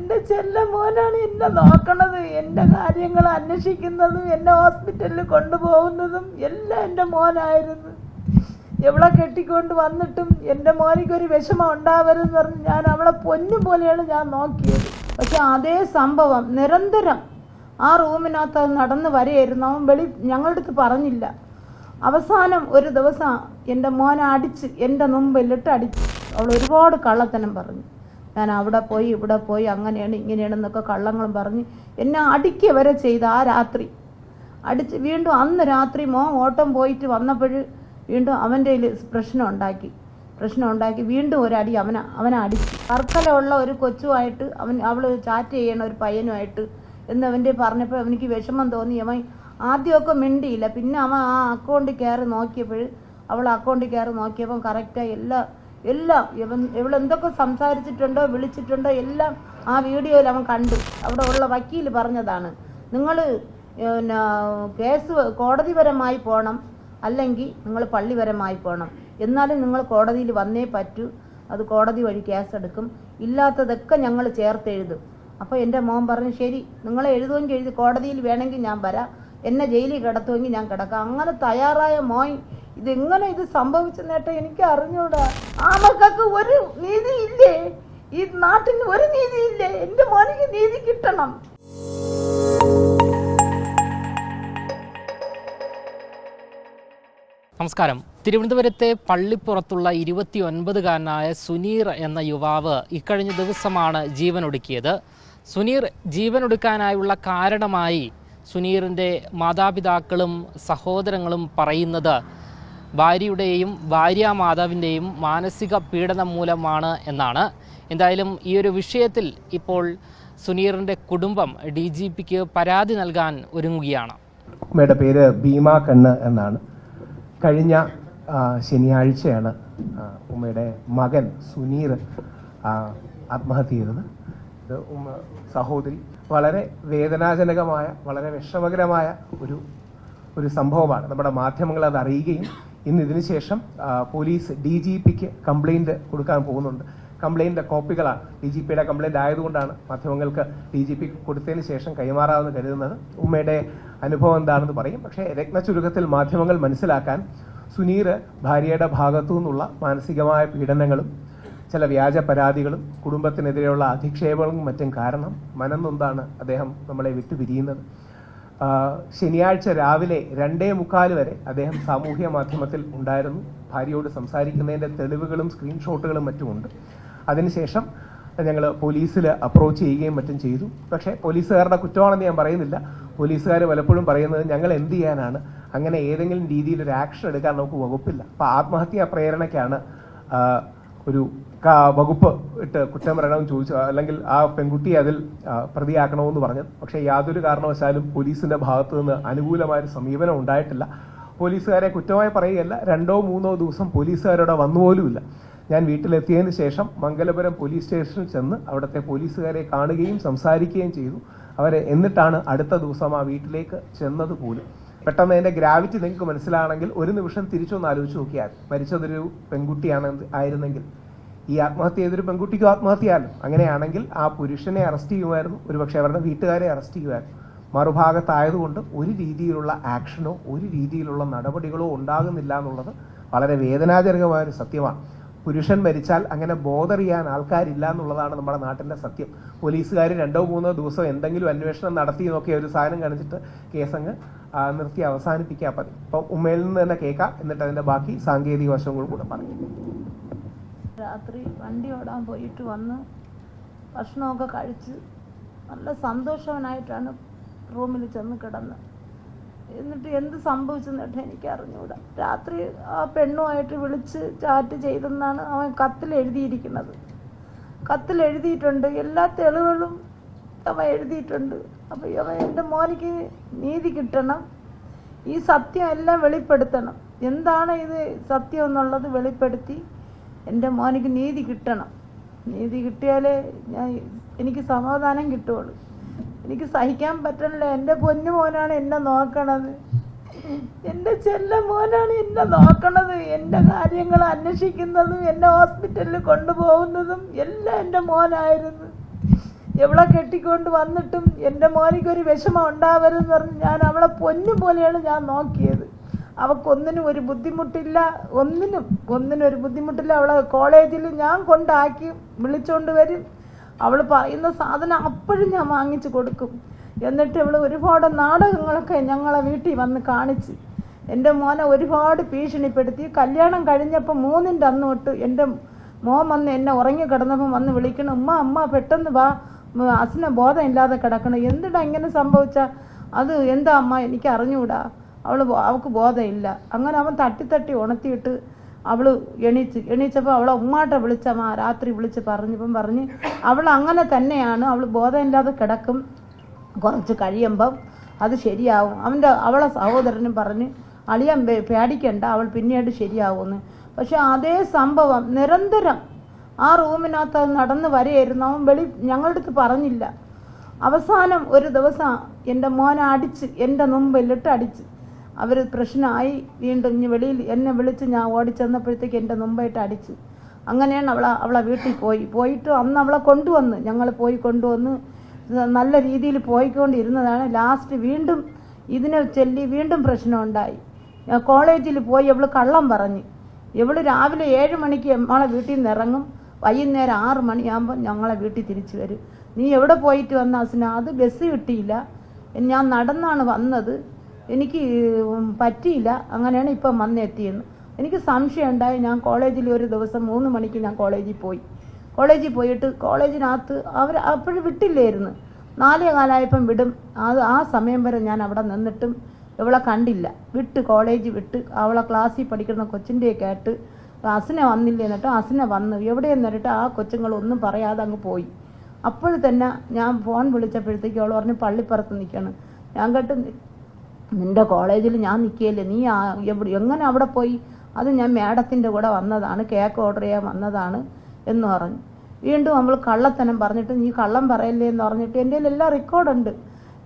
എന്റെ ചെല്ല മോനാണ് എന്നെ നോക്കണത് എന്റെ കാര്യങ്ങൾ അന്വേഷിക്കുന്നതും എന്നെ ഹോസ്പിറ്റലിൽ കൊണ്ടുപോകുന്നതും എല്ലാം എന്റെ മോനായിരുന്നു. എവളെ കെട്ടിക്കൊണ്ട് വന്നിട്ടും എന്റെ മോനിക്കൊരു വിഷമം ഉണ്ടാവരുതെന്ന് പറഞ്ഞ് ഞാൻ അവളെ പൊന്നു പോലെയാണ് ഞാൻ നോക്കിയത്. പക്ഷെ അതേ സംഭവം നിരന്തരം ആ റൂമിനകത്ത് നടന്ന് വരെയായിരുന്നു. അവൻ വെളി ഞങ്ങളുടെ അടുത്ത് പറഞ്ഞില്ല. അവസാനം ഒരു ദിവസം എന്റെ മോനെ അടിച്ച് എന്റെ മുമ്പിലിട്ട് അടിച്ച് അവൾ ഒരുപാട് കള്ളത്തനം പറഞ്ഞു. ഞാൻ അവിടെ പോയി ഇവിടെ പോയി അങ്ങനെയാണ് ഇങ്ങനെയാണ് എന്നൊക്കെ കള്ളങ്ങളും പറഞ്ഞ് എന്നെ അടിക്കുക വരെ ചെയ്ത് ആ രാത്രി. അടിച്ച് വീണ്ടും അന്ന് രാത്രി മോ ഓട്ടം പോയിട്ട് വന്നപ്പോൾ വീണ്ടും അവന്റെ പ്രശ്നം ഉണ്ടാക്കി. പ്രശ്നം ഉണ്ടാക്കി വീണ്ടും ഒരടി അവന അവനെ അടിച്ചു. വർക്കലുള്ള ഒരു കൊച്ചുമായിട്ട് അവൻ അവൾ ചാറ്റ് ചെയ്യണ ഒരു പയ്യനുമായിട്ട് എന്ന് അവന്റെ പറഞ്ഞപ്പോൾ അവനിക്ക് വിഷമം തോന്നി. അവൻ ആദ്യമൊക്കെ മിണ്ടിയില്ല. പിന്നെ അവൻ ആ അക്കൗണ്ടിൽ കയറി നോക്കിയപ്പോൾ അവൾ അക്കൗണ്ടിൽ കയറി നോക്കിയപ്പം കറക്റ്റായി എല്ലാ എല്ലാം ഇവൻ ഇവളെന്തൊക്കെ സംസാരിച്ചിട്ടുണ്ടോ വിളിച്ചിട്ടുണ്ടോ എല്ലാം ആ വീഡിയോയിൽ അവൻ കണ്ടു. അവിടെ ഉള്ള വക്കീൽ പറഞ്ഞതാണ് നിങ്ങൾ പിന്നെ കേസ് കോടതിപരമായി പോകണം അല്ലെങ്കിൽ നിങ്ങൾ പള്ളിപരമായി പോകണം എന്നാലും നിങ്ങൾ കോടതിയിൽ വന്നേ പറ്റൂ അത് കോടതി വഴി കേസെടുക്കും. ഇല്ലാത്തതൊക്കെ ഞങ്ങൾ ചേർത്ത് എഴുതും അപ്പോൾ എന്റെ മോൻ പറഞ്ഞു ശരി നിങ്ങൾ എഴുതുമെങ്കിൽ എഴുതി കോടതിയിൽ വേണമെങ്കിൽ ഞാൻ വരാം. എന്നെ ജയിലിൽ കിടത്തുമെങ്കിൽ ഞാൻ കിടക്കാം. അങ്ങനെ തയ്യാറായ മോൻ ഇതെങ്ങനെ ഇത് സംഭവിച്ച നേട്ടം എനിക്ക് അറിഞ്ഞൂടാ ആ മക്കൾക്ക് ഒരു നീതി ഇല്ലേ ഈ നാട്ടിന് ഒരു നീതി ഇല്ലേ എന്റെ മോനിക്ക് നീതി കിട്ടണം. നമസ്കാരം. തിരുവനന്തപുരത്തെ പള്ളിപ്പുറത്തുള്ള ഇരുപത്തിയൊൻപതുകാരനായ സുനീർ എന്ന യുവാവ് ഇക്കഴിഞ്ഞ ദിവസമാണ് ജീവനൊടുക്കിയത്. സുനീർ ജീവനൊടുക്കാനായുള്ള കാരണമായി സുനീറിന്റെ മാതാപിതാക്കളും സഹോദരങ്ങളും പറയുന്നത് ഭാര്യയുടെയും ഭാര്യ മാതാവിന്റെയും മാനസിക പീഡനം മൂലമാണ് എന്നാണ്. എന്തായാലും ഈ ഒരു വിഷയത്തിൽ ഇപ്പോൾ സുനീറിന്റെ കുടുംബം ഡി ജി പിക്ക് പരാതി നൽകാൻ ഒരുങ്ങുകയാണ്. അമ്മയുടെ പേര് ഭീമ കണ്ണ് എന്നാണ്. കഴിഞ്ഞ ശനിയാഴ്ചയാണ് ഉമ്മയുടെ മകൻ സുനീർ ആത്മഹത്യ ചെയ്തത്. ഉമ്മ സഹോദരി വളരെ വേദനാജനകമായ വളരെ വിഷമകരമായ ഒരു ഒരു സംഭവമാണ്. നമ്മുടെ മാധ്യമങ്ങൾ അത് അറിയുകയും ഇന്ന് ഇതിന് ശേഷം പോലീസ് ഡി ജി പിക്ക് കംപ്ലൈന്റ് കൊടുക്കാൻ പോകുന്നുണ്ട്. കംപ്ലൈന്റ് കോപ്പികളാണ്. ഡി ജി പിയുടെ കംപ്ലൈന്റ് ആയതുകൊണ്ടാണ് മാധ്യമങ്ങൾക്ക് ഡി ജി പി കൊടുത്തതിന് ശേഷം കൈമാറാമെന്ന് കരുതുന്നത്. ഉമ്മയുടെ അനുഭവം എന്താണെന്ന് പറയും. പക്ഷേ രത്നചുരുക്കത്തിൽ മാധ്യമങ്ങൾ മനസ്സിലാക്കാൻ സുനീർ ഭാര്യയുടെ ഭാഗത്തു നിന്നുള്ള മാനസികമായ പീഡനങ്ങളും ചില വ്യാജ പരാതികളും കുടുംബത്തിനെതിരെയുള്ള അധിക്ഷേപങ്ങളും മറ്റും കാരണം മനംനൊന്താണ് അദ്ദേഹം നമ്മളെ വിട്ടു പിരിയുന്നത് ആ, ശനിയാഴ്ച രാവിലെ രണ്ടേ മുക്കാൽ വരെ അദ്ദേഹം സാമൂഹ്യ മാധ്യമത്തിൽ ഉണ്ടായിരുന്നു. ഭാര്യയോട് സംസാരിക്കുന്നതിന്റെ തെളിവുകളും സ്ക്രീൻഷോട്ടുകളും മറ്റുമുണ്ട്. അതിനുശേഷം ഞങ്ങൾ പോലീസിൽ അപ്രോച്ച് ചെയ്യുകയും മറ്റും ചെയ്തു. പക്ഷേ പോലീസുകാരുടെ കുറ്റമാണെന്ന് ഞാൻ പറയുന്നില്ല. പോലീസുകാർ പലപ്പോഴും പറയുന്നത് ഞങ്ങൾ എന്ത് ചെയ്യാനാണ്? അങ്ങനെ ഏതെങ്കിലും രീതിയിൽ ഒരു ആക്ഷൻ എടുക്കാൻ നമുക്ക് വകുപ്പില്ല. അപ്പോൾ ആത്മഹത്യാ പ്രേരണയ്ക്കാണ് ഒരു വകുപ്പ് ഇട്ട് കുറ്റം പറയണമെന്ന് ചോദിച്ചു. അല്ലെങ്കിൽ ആ പെൺകുട്ടിയെ അതിൽ പ്രതിയാക്കണമെന്ന് പറഞ്ഞു. പക്ഷേ യാതൊരു കാരണവശാലും പോലീസിന്റെ ഭാഗത്തു നിന്ന് അനുകൂലമായ ഒരു സമീപനം ഉണ്ടായിട്ടില്ല. പോലീസുകാരെ കുറ്റമായി പറയുകയല്ല രണ്ടോ മൂന്നോ ദിവസം പോലീസുകാരോടെ വന്നുപോലുമില്ല. ഞാൻ വീട്ടിലെത്തിയതിന് ശേഷം മംഗലപുരം പോലീസ് സ്റ്റേഷനിൽ ചെന്ന് അവിടുത്തെ പോലീസുകാരെ കാണുകയും സംസാരിക്കുകയും ചെയ്തു. അവർ എന്നിട്ടാണ് അടുത്ത ദിവസം ആ വീട്ടിലേക്ക് ചെന്നത് പോലും. പെട്ടെന്ന് അതിന്റെ ഗ്രാവിറ്റി നിങ്ങൾക്ക് മനസ്സിലാണെങ്കിൽ ഒരു നിമിഷം തിരിച്ചൊന്ന് ആലോചിച്ച് നോക്കിയാൽ മരിച്ചതൊരു പെൺകുട്ടിയാണ് ആയിരുന്നെങ്കിൽ ഈ ആത്മഹത്യ ചെയ്തൊരു പെൺകുട്ടിക്കും ആത്മഹത്യയാണ്. അങ്ങനെയാണെങ്കിൽ ആ പുരുഷനെ അറസ്റ്റ് ചെയ്യുമായിരുന്നു ഒരുപക്ഷെ അവരുടെ വീട്ടുകാരെ അറസ്റ്റ് ചെയ്യുമായിരുന്നു മറുഭാഗത്തായതുകൊണ്ട് ഒരു രീതിയിലുള്ള ആക്ഷനോ ഒരു രീതിയിലുള്ള നടപടികളോ ഉണ്ടാകുന്നില്ല എന്നുള്ളത് വളരെ വേദനാജനകമായ ഒരു സത്യമാണ്. പുരുഷൻ മരിച്ചാൽ അങ്ങനെ ബോധറിയാൻ ആൾക്കാരില്ല എന്നുള്ളതാണ് നമ്മുടെ നാട്ടിന്റെ സത്യം. പോലീസുകാർ രണ്ടോ മൂന്നോ ദിവസം എന്തെങ്കിലും അന്വേഷണം നടത്തി നോക്കിയ ഒരു സാധനം കാണിച്ചിട്ട് കേസങ്ങ് നിർത്തി അവസാനിപ്പിക്കാൻ പതി. അപ്പോൾ ഉമ്മയിൽ നിന്ന് തന്നെ കേൾക്കാം. എന്നിട്ട് അതിന്റെ ബാക്കി സാങ്കേതിക വശങ്ങൾ കൂടെ പറയും. രാത്രി വണ്ടി ഓടാൻ പോയിട്ട് വന്ന് ഭക്ഷണമൊക്കെ കഴിച്ച് നല്ല സന്തോഷവനായിട്ടാണ് റൂമിൽ ചെന്ന് കിടന്ന്. എന്നിട്ട് എന്ത് സംഭവിച്ചെന്നിട്ട് എനിക്ക് അറിഞ്ഞുകൂടാ രാത്രി ആ പെണ്ണുമായിട്ട് വിളിച്ച് ചാറ്റ് ചെയ്തെന്നാണ് അവൻ കത്തിൽ എഴുതിയിരിക്കുന്നത്. കത്തിൽ എഴുതിയിട്ടുണ്ട്. എല്ലാ തെളിവുകളും അവൻ എഴുതിയിട്ടുണ്ട്. അപ്പോൾ അവൻ എന്റെ മോനിക്ക് നീതി കിട്ടണം. ഈ സത്യം എല്ലാം വെളിപ്പെടുത്തണം. എന്താണ് ഇത് സത്യം എന്നുള്ളത് വെളിപ്പെടുത്തി? എന്റെ മോനിക്ക് നീതി കിട്ടണം. നീതി കിട്ടിയാലേ ഞാൻ എനിക്ക് സമാധാനം കിട്ടുള്ളൂ എനിക്ക് സഹിക്കാൻ പറ്റണില്ല. എന്റെ പൊന്നു മോനാണ് എന്നെ നോക്കണത്. എന്റെ ചെല്ല മോനാണ് എന്നെ നോക്കണത്. എന്റെ കാര്യങ്ങൾ അന്വേഷിക്കുന്നതും എന്നെ ഹോസ്പിറ്റലിൽ കൊണ്ടുപോകുന്നതും എല്ലാം എന്റെ മോനായിരുന്നു. എവളെ കെട്ടിക്കൊണ്ട് വന്നിട്ടും എന്റെ മോനിക്ക് ഒരു വിഷമം ഉണ്ടാവരുതെന്ന് പറഞ്ഞ് ഞാൻ അവളെ പൊന്നു പോലെയാണ് ഞാൻ നോക്കിയത്. അവക്കൊന്നിനും ഒരു ബുദ്ധിമുട്ടില്ല ഒന്നിനും ഒന്നിനും ഒരു ബുദ്ധിമുട്ടില്ല. അവളെ കോളേജിൽ ഞാൻ കൊണ്ടാക്കി വിളിച്ചോണ്ട് വരും. അവൾ പറയുന്ന സാധനം അപ്പോഴും ഞാൻ വാങ്ങിച്ചു കൊടുക്കും. എന്നിട്ട് ഇവൾ ഒരുപാട് നാടകങ്ങളൊക്കെ ഞങ്ങളെ വീട്ടിൽ വന്ന് കാണിച്ച് എന്റെ മോനെ ഒരുപാട് ഭീഷണിപ്പെടുത്തി. കല്യാണം കഴിഞ്ഞപ്പോൾ മൂന്നിന്റെ അന്ന് തൊട്ട് എന്റെ മോൻ വന്ന് എന്നെ ഉറങ്ങി കിടന്നപ്പോൾ വന്ന് വിളിക്കണം ഉമ്മ അമ്മ പെട്ടെന്ന് വാ. അസിനെ ബോധമില്ലാതെ കിടക്കണം. എന്തിടാ ഇങ്ങനെ സംഭവിച്ച? അത് എന്താ അമ്മ എനിക്ക് അറിഞ്ഞുകൂടാ അവൾ അവൾക്ക് ബോധമില്ല അങ്ങനെ അവൻ തട്ടി തട്ടി ഉണർത്തിയിട്ട് അവൾ എണീച്ച് എണീച്ചപ്പോൾ അവളെ ഉമ്മാട്ടെ വിളിച്ചമ്മ രാത്രി വിളിച്ച് പറഞ്ഞപ്പം പറഞ്ഞ് അവൾ അങ്ങനെ തന്നെയാണ്. അവൾ ബോധമില്ലാതെ കിടക്കും. കുറച്ച് കഴിയുമ്പം അത് ശരിയാവും. അവന്റെ അവളെ സഹോദരനും പറഞ്ഞ് അളിയൻ പേടിക്കണ്ട. അവൾ പിന്നീട് ശരിയാവുമെന്ന് പക്ഷെ അതേ സംഭവം നിരന്തരം ആ റൂമിനകത്ത് അത് നടന്ന് വരെയായിരുന്നു. അവൻ വെളി ഞങ്ങളുടെ അടുത്ത് പറഞ്ഞില്ല. അവസാനം ഒരു ദിവസം എന്റെ മോനെ അടിച്ച് എന്റെ മുമ്പിലിട്ട് അടിച്ച് അവർ പ്രശ്നമായി വീണ്ടും ഇനി വെളിയിൽ എന്നെ വിളിച്ച് ഞാൻ ഓടിച്ചെന്നപ്പോഴത്തേക്ക് എന്റെ മുമ്പായിട്ട് അടിച്ചു. അങ്ങനെയാണ് അവളെ അവളെ വീട്ടിൽ പോയി. പോയിട്ട് അന്ന് അവളെ കൊണ്ടുവന്ന് ഞങ്ങൾ പോയി കൊണ്ടുവന്ന് നല്ല രീതിയിൽ പോയിക്കൊണ്ടിരുന്നതാണ്. ലാസ്റ്റ് വീണ്ടും ഇതിനെ ചൊല്ലി വീണ്ടും പ്രശ്നമുണ്ടായി. കോളേജിൽ പോയി അവൾ കള്ളം പറഞ്ഞ്. എവൾ രാവിലെ ഏഴ് മണിക്ക് നമ്മളെ വീട്ടിൽ നിന്ന് ഇറങ്ങും. വൈകുന്നേരം ആറ് മണിയാകുമ്പോൾ ഞങ്ങളെ വീട്ടിൽ തിരിച്ചു വരും. നീ എവിടെ പോയിട്ട് വന്ന അസിന? അത് ബസ് കിട്ടിയില്ല. ഞാൻ നടന്നാണ് വന്നത്. എനിക്ക് പറ്റിയില്ല. അങ്ങനെയാണ് ഇപ്പം വന്നെത്തിയെന്ന്. എനിക്ക് സംശയം ഉണ്ടായി ഞാൻ കോളേജിൽ ഒരു ദിവസം മൂന്ന് മണിക്ക് ഞാൻ കോളേജിൽ പോയി. കോളേജിൽ പോയിട്ട് കോളേജിനകത്ത് അവർ അപ്പോഴും വിട്ടില്ലായിരുന്നു. നാലേ കാലമായപ്പം വിടും. അത് ആ സമയം വരെ ഞാൻ അവിടെ നിന്നിട്ടും ഇവളെ കണ്ടില്ല. വിട്ട് കോളേജ് വിട്ട് അവളെ ക്ലാസ്സിൽ പഠിക്കുന്ന കൊച്ചിന്റെയൊക്കെ കേട്ട് അസിനെ വന്നില്ല എന്നിട്ട് അസിനെ വന്നു എവിടെയെന്ന് എന്നിട്ട് ആ കൊച്ചുങ്ങളൊന്നും പറയാതെ അങ്ങ് പോയി. അപ്പോൾ തന്നെ ഞാൻ ഫോൺ വിളിച്ചപ്പോഴത്തേക്ക് അവൾ പറഞ്ഞ് പള്ളിപ്പുറത്ത് നിൽക്കണം ഞാൻ കേട്ട് നിന്റെ കോളേജിൽ ഞാൻ നിൽക്കുകയല്ലേ? നീ എവിടെ എങ്ങനെ അവിടെ പോയി? അത് ഞാൻ മാഡത്തിന്റെ കൂടെ വന്നതാണ് കേക്ക് ഓർഡർ ചെയ്യാൻ വന്നതാണ് എന്ന് പറഞ്ഞു. വീണ്ടും നമ്മൾ കള്ളത്തനം പറഞ്ഞിട്ട് നീ കള്ളം പറയല്ലേ? എന്ന് പറഞ്ഞിട്ട് എന്റെ എല്ലാ റെക്കോർഡുണ്ട്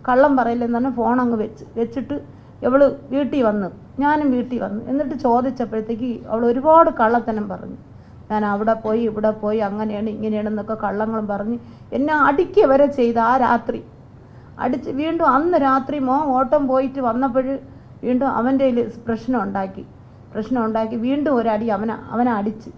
കള്ളം പറയല്ലേ എന്ന് പറഞ്ഞാൽ ഫോൺ അങ്ങ് വെച്ച് വെച്ചിട്ട് ഇവൾ വീട്ടിൽ വന്നു ഞാനും വീട്ടിൽ വന്നു എന്നിട്ട് ചോദിച്ചപ്പോഴത്തേക്ക് അവൾ ഒരുപാട് കള്ളത്തനം പറഞ്ഞു. ഞാൻ അവിടെ പോയി ഇവിടെ പോയി അങ്ങനെയാണ് ഇങ്ങനെയാണെന്നൊക്കെ കള്ളങ്ങളും പറഞ്ഞ് എന്നെ അടിക്കുക വരെ ചെയ്ത് ആ രാത്രി അടിച്ച് വീണ്ടും അന്ന് രാത്രി മോ ഓട്ടം പോയിട്ട് വന്നപ്പോൾ വീണ്ടും അവന്റെ പ്രശ്നം ഉണ്ടാക്കി. പ്രശ്നം ഉണ്ടാക്കി. വീണ്ടും ഒരടി അവനെ അവനെ അടിച്ച്.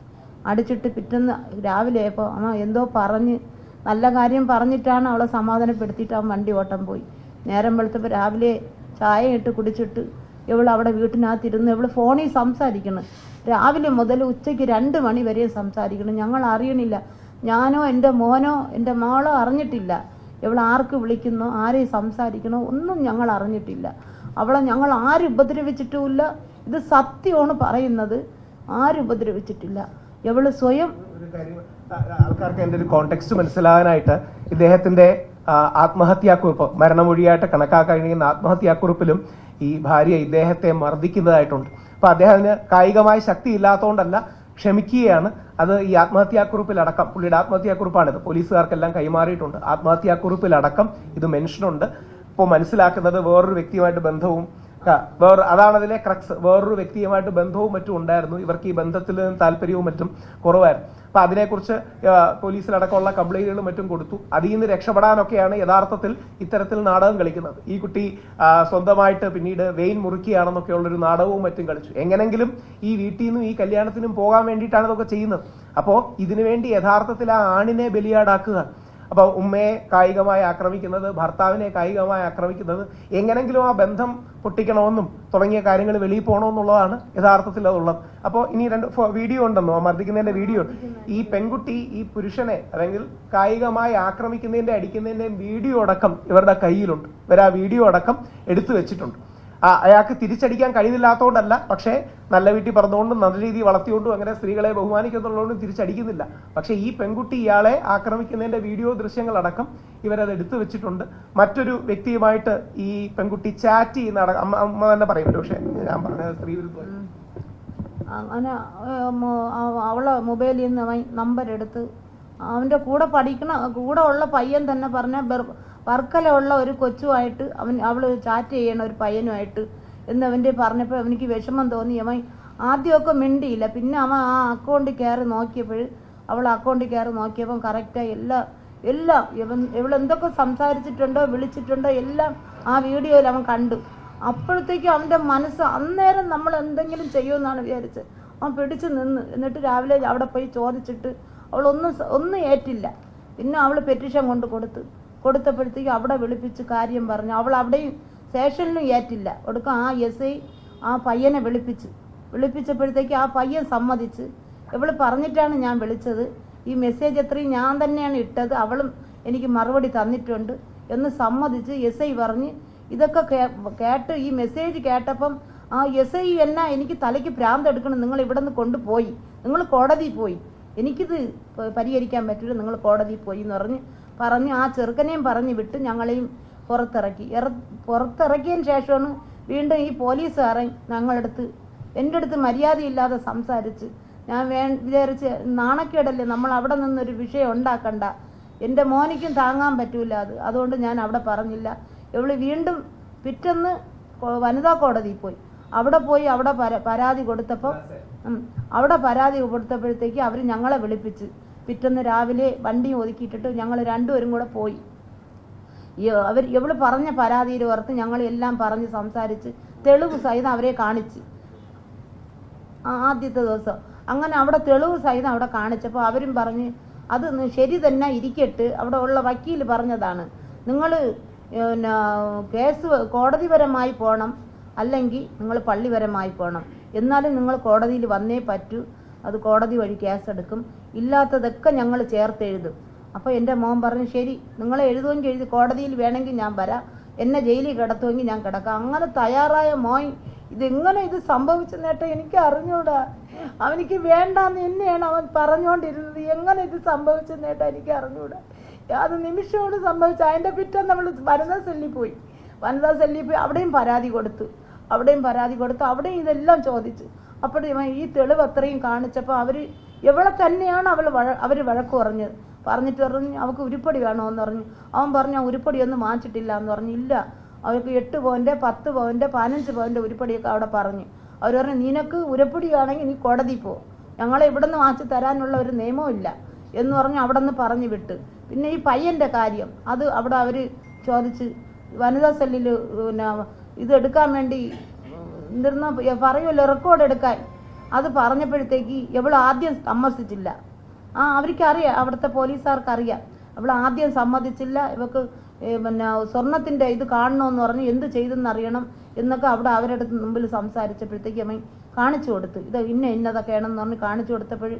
അടിച്ചിട്ട് പിറ്റേന്ന് രാവിലെ ആയപ്പോൾ അവൻ എന്തോ പറഞ്ഞ് നല്ല കാര്യം പറഞ്ഞിട്ടാണ് അവളെ സമാധാനപ്പെടുത്തിയിട്ട് അവൻ വണ്ടി ഓട്ടം പോയി. നേരം വെളുത്തപ്പോൾ രാവിലെ ചായ ഇട്ട് കുടിച്ചിട്ട് ഇവൾ അവിടെ വീട്ടിനകത്തിരുന്ന് ഇവൾ ഫോണിൽ സംസാരിക്കണം. രാവിലെ മുതൽ ഉച്ചയ്ക്ക് രണ്ട് മണി വരെ സംസാരിക്കണം. ഞങ്ങൾ അറിയണില്ല. ഞാനോ എന്റെ മോനോ എന്റെ മോളോ അറിഞ്ഞിട്ടില്ല. ഇവൾ ആർക്ക് വിളിക്കുന്നു ആരെ സംസാരിക്കണോ ഒന്നും ഞങ്ങൾ അറിഞ്ഞിട്ടില്ല. അവളെ ഞങ്ങൾ ആരും ഉപദ്രവിച്ചിട്ടുമില്ല. ഇത് സത്യമാണ് പറയുന്നത്. ആരും ഉപദ്രവിച്ചിട്ടില്ല. ഇവൾ സ്വയം ആൾക്കാർക്ക് എന്റെ ഒരു കോണ്ടെക്സ്റ്റ് മനസ്സിലാകാനായിട്ട് ഇദ്ദേഹത്തിന്റെ ആത്മഹത്യാക്കുറിപ്പ് മരണമൊഴിയായിട്ട് കണക്കാക്കാൻ കഴിയുന്ന ആത്മഹത്യാക്കുറിപ്പിലും ഈ ഭാര്യ ഇദ്ദേഹത്തെ മർദ്ദിക്കുന്നതായിട്ടുണ്ട്. അപ്പൊ അദ്ദേഹത്തിന് കായികമായ ശക്തി ഇല്ലാത്തതുകൊണ്ടല്ല ക്ഷമിക്കുകയാണ്. അത് ഈ ആത്മഹത്യാക്കുറിപ്പിലടക്കം പുള്ളിയുടെ ആത്മഹത്യാക്കുറിപ്പാണിത് പോലീസുകാർക്കെല്ലാം കൈമാറിയിട്ടുണ്ട്. ആത്മഹത്യാക്കുറിപ്പിലടക്കം ഇത് മെൻഷനുണ്ട് ഇപ്പോൾ മനസ്സിലാക്കുന്നത് വേറൊരു വ്യക്തിയുമായിട്ട് ബന്ധവും വേറെ അതാണ് അതിലെ ക്രക്സ് വേറൊരു വ്യക്തിയുമായിട്ട് ബന്ധവും മറ്റും ഉണ്ടായിരുന്നു. ഇവർക്ക് ഈ ബന്ധത്തിൽ താല്പര്യവും മറ്റും കുറവായിരുന്നു. അപ്പൊ അതിനെക്കുറിച്ച് പോലീസിലടക്കമുള്ള കംപ്ലൈന്റുകളും മറ്റും കൊടുത്തു. അതിൽ നിന്ന് രക്ഷപ്പെടാനൊക്കെയാണ് യഥാർത്ഥത്തിൽ ഇത്തരത്തിൽ നാടകം കളിക്കുന്നത്. ഈ കുട്ടി സ്വന്തമായിട്ട് പിന്നീട് വെയിൻ മുറുക്കിയാണെന്നൊക്കെയുള്ള ഒരു നാടകവും മറ്റും കളിച്ചു. എങ്ങനെങ്കിലും ഈ വീട്ടിൽ നിന്നും ഈ കല്യാണത്തിനും പോകാൻ വേണ്ടിയിട്ടാണ് ഇതൊക്കെ ചെയ്യുന്നത്. അപ്പോൾ ഇതിനുവേണ്ടി യഥാർത്ഥത്തിൽ ആ ആണിനെ ബലിയാടാക്കുക അപ്പൊ ഉമ്മയെ കായികമായി ആക്രമിക്കുന്നത് ഭർത്താവിനെ കായികമായി ആക്രമിക്കുന്നത് എങ്ങനെങ്കിലും ആ ബന്ധം പൊട്ടിക്കണമെന്നും തുടങ്ങിയ കാര്യങ്ങൾ വെളിയിൽ പോകണമെന്നുള്ളതാണ് യഥാർത്ഥത്തിൽ അതുള്ളത്. അപ്പോൾ ഇനി രണ്ട് വീഡിയോ ഉണ്ടെന്നോ? മർദ്ദിക്കുന്നതിന്റെ വീഡിയോ. ഈ പെൺകുട്ടി ഈ പുരുഷനെ അല്ലെങ്കിൽ കായികമായി ആക്രമിക്കുന്നതിന്റെ അടിക്കുന്നതിന്റെയും വീഡിയോ അടക്കം ഇവരുടെ കയ്യിലുണ്ട്. ഇവർ ആ വീഡിയോ അടക്കം എടുത്തു വെച്ചിട്ടുണ്ട്. അയാൾക്ക് തിരിച്ചടിക്കാൻ കഴിയുന്നില്ലാത്തതുകൊണ്ടല്ല പക്ഷേ നല്ല വീട്ടിൽ പറഞ്ഞുകൊണ്ടും നല്ല രീതിയിൽ വളർത്തിക്കൊണ്ടും അങ്ങനെ സ്ത്രീകളെ ബഹുമാനിക്കുന്നുള്ളതുകൊണ്ടും തിരിച്ചടിക്കുന്നില്ല. പക്ഷേ ഈ പെൺകുട്ടി ഇയാളെ ആക്രമിക്കുന്നതിന്റെ വീഡിയോ ദൃശ്യങ്ങളടക്കം ഇവരത് എടുത്തു വെച്ചിട്ടുണ്ട്. മറ്റൊരു വ്യക്തിയുമായിട്ട് ഈ പെൺകുട്ടി ചാറ്റ് ചെയ്യുന്ന അമ്മ അമ്മ തന്നെ പറയും. പക്ഷേ ഞാൻ പറഞ്ഞത് സ്ത്രീ വിരുദ്ധമായി അങ്ങനെ അവളെ മൊബൈലിൽ നിന്ന് നമ്പർ എടുത്ത് അവന്റെ കൂടെ പഠിക്കണ കൂടെ ഉള്ള പയ്യൻ തന്നെ പറഞ്ഞ വർക്കല ഉള്ള ഒരു കൊച്ചുമായിട്ട് അവൻ അവൾ ചാറ്റ് ചെയ്യണ ഒരു പയ്യനുമായിട്ട് എന്ന് അവന്റെ പറഞ്ഞപ്പോൾ അവനിക്ക് വിഷമം തോന്നി. അവൻ ആദ്യമൊക്കെ മിണ്ടിയില്ല. പിന്നെ അവൻ ആ അക്കൗണ്ടിൽ കയറി നോക്കിയപ്പോൾ അവൾ അക്കൗണ്ടിൽ കയറി നോക്കിയപ്പോൾ കറക്റ്റായി എല്ലാ എല്ലാം ഇവൻ ഇവളെന്തൊക്കെ സംസാരിച്ചിട്ടുണ്ടോ വിളിച്ചിട്ടുണ്ടോ എല്ലാം ആ വീഡിയോയിൽ അവൻ കണ്ടു. അപ്പോഴത്തേക്കും അവന്റെ മനസ്സ് അന്നേരം നമ്മൾ എന്തെങ്കിലും ചെയ്യുമെന്നാണ് വിചാരിച്ചത്. അവൻ പിടിച്ചു നിന്ന് എന്നിട്ട് രാവിലെ അവിടെ പോയി ചോദിച്ചിട്ട് അവളൊന്നും ഒന്നും ഏറ്റില്ല. പിന്നെ അവൾ പെറ്റിഷൻ കൊണ്ട് കൊടുത്തു. കൊടുത്തപ്പോഴത്തേക്കും അവിടെ വിളിപ്പിച്ച് കാര്യം പറഞ്ഞു. അവൾ അവിടെയും സ്റ്റേഷനിലും ഏറ്റില്ല. ഒടുക്കം ആ എസ് ഐ ആ പയ്യനെ വിളിപ്പിച്ച്. വിളിപ്പിച്ചപ്പോഴത്തേക്ക് ആ പയ്യൻ സമ്മതിച്ച്. ഇവൾ പറഞ്ഞിട്ടാണ് ഞാൻ വിളിച്ചത്. ഈ മെസ്സേജ് അത്രയും ഞാൻ തന്നെയാണ് ഇട്ടത്. അവളും എനിക്ക് മറുപടി തന്നിട്ടുണ്ട് എന്ന് സമ്മതിച്ച് എസ് ഐ പറഞ്ഞ്. ഇതൊക്കെ കേട്ട് ഈ മെസ്സേജ് കേട്ടപ്പം ആ എസ് ഐ എന്നാ എനിക്ക് തലയ്ക്ക് ഭ്രാന്ത് എടുക്കണം. നിങ്ങൾ ഇവിടെ നിന്ന് കൊണ്ടുപോയി. നിങ്ങൾ കോടതിയിൽ പോയി. എനിക്കിത് പരിഹരിക്കാൻ പറ്റില്ല. നിങ്ങൾ കോടതിയിൽ പോയി എന്ന് പറഞ്ഞ് പറഞ്ഞ് ആ ചെറുക്കനെയും പറഞ്ഞ് വിട്ട് ഞങ്ങളെയും പുറത്തിറക്കി. ഇറ പുറത്തിറക്കിയതിന് ശേഷമാണ് വീണ്ടും ഈ പോലീസുകാരൻ ഞങ്ങളടുത്ത് എന്റെ അടുത്ത് മര്യാദയില്ലാതെ സംസാരിച്ച് ഞാൻ വേ വിചാരിച്ച് നാണക്കേടല്ലേ നമ്മൾ അവിടെ നിന്നൊരു വിഷയം ഉണ്ടാക്കണ്ട. എന്റെ മോനിക്കും താങ്ങാൻ പറ്റൂല അത്. അതുകൊണ്ട് ഞാൻ അവിടെ പറഞ്ഞില്ല. ഇവൾ വീണ്ടും പിറ്റന്ന് വനിതാ കോടതിയിൽ പോയി. അവിടെ പോയി അവിടെ പരാതി കൊടുത്തപ്പോൾ അവിടെ പരാതി കൊടുത്തപ്പോഴത്തേക്ക് അവർ ഞങ്ങളെ വിളിപ്പിച്ച്. പിറ്റന്ന് രാവിലെ വണ്ടി ഒതുക്കിയിട്ടിട്ട് ഞങ്ങൾ രണ്ടുപേരും കൂടെ പോയി. അവർ എവൾ പറഞ്ഞ പരാതിയിൽ ഓർത്ത് ഞങ്ങൾ എല്ലാം പറഞ്ഞ് സംസാരിച്ച് തെളിവ് സഹിതം അവരെ കാണിച്ച്. ആദ്യത്തെ ദിവസം. അങ്ങനെ അവിടെ തെളിവ് സഹിതം അവിടെ കാണിച്ചപ്പോൾ അവരും പറഞ്ഞ് അത് ശരി തന്നെ ഇരിക്കട്ട്. അവിടെ ഉള്ള വക്കീൽ പറഞ്ഞതാണ്. നിങ്ങൾ പിന്നെ കേസ് കോടതിപരമായി പോകണം അല്ലെങ്കിൽ നിങ്ങൾ പള്ളിപരമായി പോകണം എന്നാലും നിങ്ങൾ കോടതിയിൽ വന്നേ പറ്റൂ. അത് കോടതി വഴി കേസെടുക്കും. ഇല്ലാത്തതൊക്കെ ഞങ്ങൾ ചേർത്ത് എഴുതും അപ്പോൾ എന്റെ മോൻ പറഞ്ഞു ശരി നിങ്ങൾ എഴുതുമെങ്കിൽ എഴുതി കോടതിയിൽ വേണമെങ്കിൽ ഞാൻ വരാം. എന്നെ ജയിലിൽ കിടത്തുമെങ്കിൽ ഞാൻ കിടക്കാം. അങ്ങനെ തയ്യാറായ മോൻ ഇതെങ്ങനെ ഇത് സംഭവിച്ചെന്നേട്ടോ എനിക്ക് അറിഞ്ഞൂടാ. അവനിക്ക് വേണ്ടാന്ന് എന്നെയാണ് അവൻ പറഞ്ഞുകൊണ്ടിരുന്നത് എങ്ങനെ ഇത് സംഭവിച്ചെന്നേട്ടോ എനിക്ക് അറിഞ്ഞൂടാ. അത് നിമിഷോട് സംഭവിച്ച. അതിന്റെ പിറ്റേ നമ്മൾ വനിതാ സെല്ലിൽ പോയി. വനിതാ സെല്ലിൽ പോയി അവിടെയും പരാതി കൊടുത്തു. അവിടെയും പരാതി കൊടുത്തു. അവിടെയും ഇതെല്ലാം ചോദിച്ചു. ഇവൻ ഈ തെളിവ് അത്രയും കാണിച്ചപ്പോൾ അവർ എവിടെ തന്നെയാണ് അവൾ വഴ അവർ വഴക്ക് പറഞ്ഞത്? പറഞ്ഞിട്ട് പറഞ്ഞു അവൾക്ക് ഉരുപ്പടി വേണമെന്ന് പറഞ്ഞു. അവൻ പറഞ്ഞു "ആ ഉരുപ്പടി ഒന്നും വാങ്ങിച്ചിട്ടില്ല എന്ന് പറഞ്ഞു. ഇല്ല. അവൾക്ക് എട്ട് പോയിന്റെ പത്ത് പോയിന്റെ പതിനഞ്ച് പോയിന്റെ ഉരുപ്പടിയൊക്കെ അവിടെ പറഞ്ഞു. അവർ പറഞ്ഞു നിനക്ക് ഉരുപ്പടിയാണെങ്കിൽ നീ കോടതി പോ. ഞങ്ങളെ ഇവിടെ നിന്ന് വാങ്ങിച്ച് തരാനുള്ള ഒരു നിയമവും ഇല്ല. എന്ന് പറഞ്ഞ് അവിടെ നിന്ന് പറഞ്ഞു വിട്ട്. പിന്നെ ഈ പയ്യന്റെ കാര്യം അത് അവിടെ അവർ ചോദിച്ച് വനിതാ സെല്ലിൽ പിന്നെ ഇതെടുക്കാൻ വേണ്ടി എന്തിരുന്ന പറയുമല്ലോ റെക്കോർഡ് എടുക്കാൻ. അത് പറഞ്ഞപ്പോഴത്തേക്ക് ഇവൾ ആദ്യം സമ്മതിച്ചില്ല. ആ അവർക്കറിയാം അവിടുത്തെ പോലീസുകാർക്ക് അറിയാം അവൾ ആദ്യം സമ്മതിച്ചില്ല. ഇവക്ക് പിന്നെ സ്വർണത്തിന്റെ ഇത് കാണണമെന്ന് പറഞ്ഞ് എന്ത് ചെയ്തെന്ന് അറിയണം എന്നൊക്കെ അവിടെ അവരുടെ മുമ്പിൽ സംസാരിച്ചപ്പോഴത്തേക്ക് അവൻ കാണിച്ചു കൊടുത്തു. ഇത് ഇന്ന ഇന്നതൊക്കെയാണെന്ന് പറഞ്ഞ് കാണിച്ചു കൊടുത്തപ്പോൾ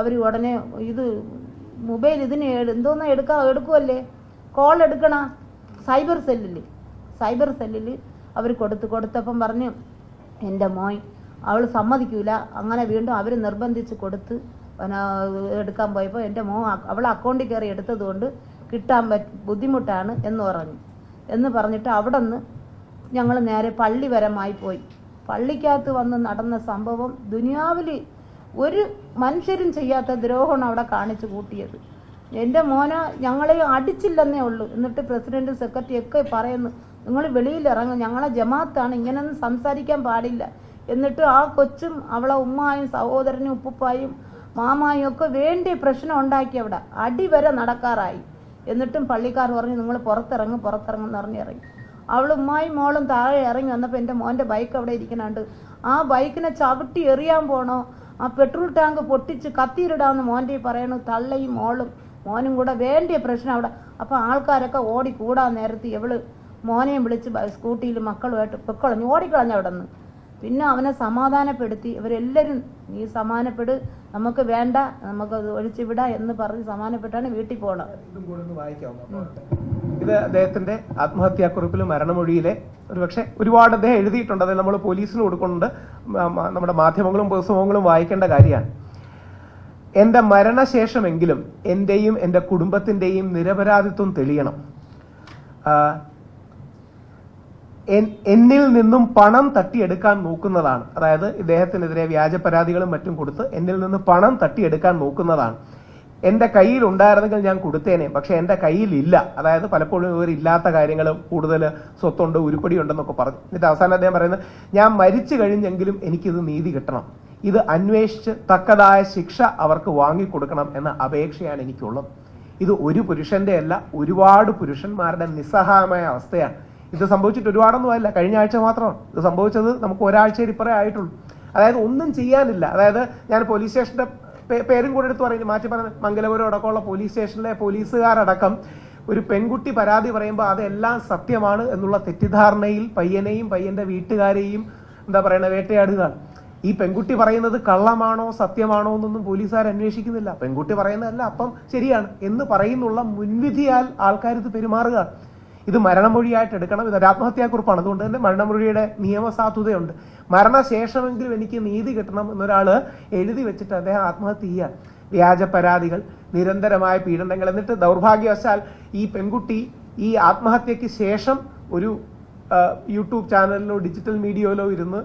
അവർ ഉടനെ ഇത് മൊബൈൽ ഇതിന് എന്തോന്നാ എടുക്കാ എടുക്കുമല്ലേ കോൾ എടുക്കണ? സൈബർ സെല്ലിൽ സൈബർ സെല്ലിൽ അവർ കൊടുത്തു. കൊടുത്തപ്പം പറഞ്ഞു എന്റെ മോൻ. അവൾ സമ്മതിക്കൂല. അങ്ങനെ വീണ്ടും അവർ നിർബന്ധിച്ച് കൊടുത്ത് എടുക്കാൻ പോയപ്പോൾ എന്റെ മോൻ അവൾ അക്കൗണ്ടിൽ കയറി എടുത്തതുകൊണ്ട് കിട്ടാൻ പറ്റ ബുദ്ധിമുട്ടാണ് എന്ന് പറഞ്ഞു. എന്ന് പറഞ്ഞിട്ട് അവിടെ നിന്ന് ഞങ്ങൾ നേരെ പള്ളി വരമായി പോയി. പള്ളിക്കകത്ത് വന്ന് നടന്ന സംഭവം ദുനിയാവിൽ ഒരു മനുഷ്യരും ചെയ്യാത്ത ദ്രോഹമാണ് അവിടെ കാണിച്ചു കൂട്ടിയത്. എന്റെ മോനെ ഞങ്ങളെ അടിച്ചില്ലെന്നേ ഉള്ളൂ. എന്നിട്ട് പ്രസിഡന്റ് സെക്രട്ടറി ഒക്കെ പറയുന്നു നിങ്ങൾ വെളിയിൽ ഇറങ്ങും ഞങ്ങളെ ജമാത്താണ് ഇങ്ങനെയൊന്നും സംസാരിക്കാൻ പാടില്ല. എന്നിട്ട് ആ കൊച്ചും അവളെ ഉമ്മായും സഹോദരനും ഉപ്പുപ്പായും മാമായും ഒക്കെ വേണ്ടി പ്രശ്നം ഉണ്ടാക്കി അവിടെ. അടി വരെ നടക്കാറായി. എന്നിട്ടും പള്ളിക്കാർ പറഞ്ഞു നിങ്ങൾ പുറത്തിറങ്ങും പുറത്തിറങ്ങും എന്ന് ഇറങ്ങി. അവൾ ഉമ്മായും മോളും താഴെ ഇറങ്ങി വന്നപ്പോൾ എന്റെ മോന്റെ ബൈക്ക് അവിടെ ഇരിക്കണുണ്ട് ആ ബൈക്കിനെ ചവിട്ടി എറിയാൻ പോണോ? ആ പെട്രോൾ ടാങ്ക് പൊട്ടിച്ച് കത്തിയിലിടാമെന്ന് മോന്റെ പറയണു. തള്ളയും മോളും മോനും കൂടെ വേണ്ടിയ പ്രശ്നം അവിടെ. അപ്പോൾ ആൾക്കാരൊക്കെ ഓടി കൂടാൻ നേരത്ത് ഇവൾ മോനെയും വിളിച്ച് സ്കൂട്ടിയിൽ മക്കളുമായിട്ട് പൊക്കളഞ്ഞു ഓടിക്കളഞ്ഞു അവിടെ നിന്ന് പിന്നെ അവനെ സമാധാനപ്പെടുത്തി. ഇവരെല്ലാവരും നീ സമാധാനപ്പെട് നമുക്ക് വേണ്ട നമുക്ക് ഒഴിച്ചു വിട എന്ന് പറഞ്ഞ് സമാധാനപ്പെട്ടാണ് വീട്ടിൽ പോകണം ഇതും അദ്ദേഹത്തിന്റെ ആത്മഹത്യാക്കുറിപ്പിൽ മരണമൊഴിയിലെ ഒരുപക്ഷെ ഒരുപാട് അദ്ദേഹം എഴുതിയിട്ടുണ്ട്. അത് നമ്മൾ പോലീസിന് കൊടുക്കുന്നുണ്ട്. നമ്മുടെ മാധ്യമങ്ങളും പുസ്തകങ്ങളും വായിക്കേണ്ട കാര്യമാണ്. എന്റെ മരണശേഷമെങ്കിലും എന്റെയും എന്റെ കുടുംബത്തിന്റെയും നിരപരാധിത്വം തെളിയണം. എന്നിൽ നിന്നും പണം തട്ടിയെടുക്കാൻ നോക്കുന്നതാണ്. അതായത് ഇദ്ദേഹത്തിനെതിരെ വ്യാജ പരാതികളും മറ്റും കൊടുത്ത് എന്നിൽ നിന്ന് പണം തട്ടിയെടുക്കാൻ നോക്കുന്നതാണ്. എന്റെ കയ്യിൽ ഉണ്ടായിരുന്നെങ്കിൽ ഞാൻ കൊടുത്തേനെ പക്ഷെ എന്റെ കയ്യിൽ ഇല്ല. അതായത് പലപ്പോഴും ഇവർ ഇല്ലാത്ത കാര്യങ്ങൾ കൂടുതൽ സ്വത്തുണ്ട് ഉരുപ്പടി ഉണ്ടെന്നൊക്കെ പറഞ്ഞു. എന്നിട്ട് അവസാനം അദ്ദേഹം പറയുന്നത് ഞാൻ മരിച്ചു കഴിഞ്ഞെങ്കിലും എനിക്കിത് നീതി കിട്ടണം. ഇത് അന്വേഷിച്ച് തക്കതായ ശിക്ഷ അവർക്ക് വാങ്ങിക്കൊടുക്കണം എന്ന അപേക്ഷയാണ് എനിക്കുള്ളത്. ഇത് ഒരു പുരുഷന്റെ അല്ല ഒരുപാട് പുരുഷന്മാരുടെ നിസ്സഹായമായ അവസ്ഥയാണ്. ഇത് സംഭവിച്ചിട്ട് ഒരുപാടൊന്നും അല്ല കഴിഞ്ഞ ആഴ്ച മാത്രമാണ്. ഇത് സംഭവിച്ചത് നമുക്ക് ഒരാഴ്ചയിൽ ഇപ്പറേ ആയിട്ടുള്ളൂ. അതായത് ഒന്നും ചെയ്യാനില്ല. അതായത് ഞാൻ പോലീസ് സ്റ്റേഷന്റെ പേരും കൂടെ എടുത്ത് പറയുന്നു. മാറ്റി പറഞ്ഞ മംഗലപുരം അടക്കമുള്ള പോലീസ് സ്റ്റേഷനിലെ പോലീസുകാരടക്കം ഒരു പെൺകുട്ടി പരാതി പറയുമ്പോൾ അതെല്ലാം സത്യമാണ് എന്നുള്ള തെറ്റിദ്ധാരണയിൽ പയ്യനെയും പയ്യന്റെ വീട്ടുകാരെയും എന്താ പറയുക വേട്ടയാടുകയാണ്. ഈ പെൺകുട്ടി പറയുന്നത് കള്ളമാണോ സത്യമാണോ എന്നൊന്നും പോലീസുകാർ അന്വേഷിക്കുന്നില്ല. പെൺകുട്ടി പറയുന്നതല്ല അപ്പം ശരിയാണ് എന്ന് പറയുന്നുള്ള മുൻവിധിയാൽ ആൾക്കാർ ഇത് പെരുമാറുകയാണ് ഇത് മരണമൊഴിയായിട്ട് എടുക്കണം. ഇത് ഒരു ആത്മഹത്യാക്കുറിപ്പാണ് അതുകൊണ്ട് തന്നെ മരണമൊഴിയുടെ നിയമസാധുതയുണ്ട്. മരണശേഷമെങ്കിലും എനിക്ക് നീതി കിട്ടണം എന്നൊരാൾ എഴുതി വെച്ചിട്ട് അദ്ദേഹം ആത്മഹത്യ ചെയ്യാൻ വ്യാജ പരാതികൾ നിരന്തരമായ പീഡനങ്ങൾ. എന്നിട്ട് ദൗർഭാഗ്യവശാൽ ഈ പെൺകുട്ടി ഈ ആത്മഹത്യക്ക് ശേഷം ഒരു യൂട്യൂബ് ചാനലിലോ ഡിജിറ്റൽ മീഡിയയിലോ ഇരുന്ന്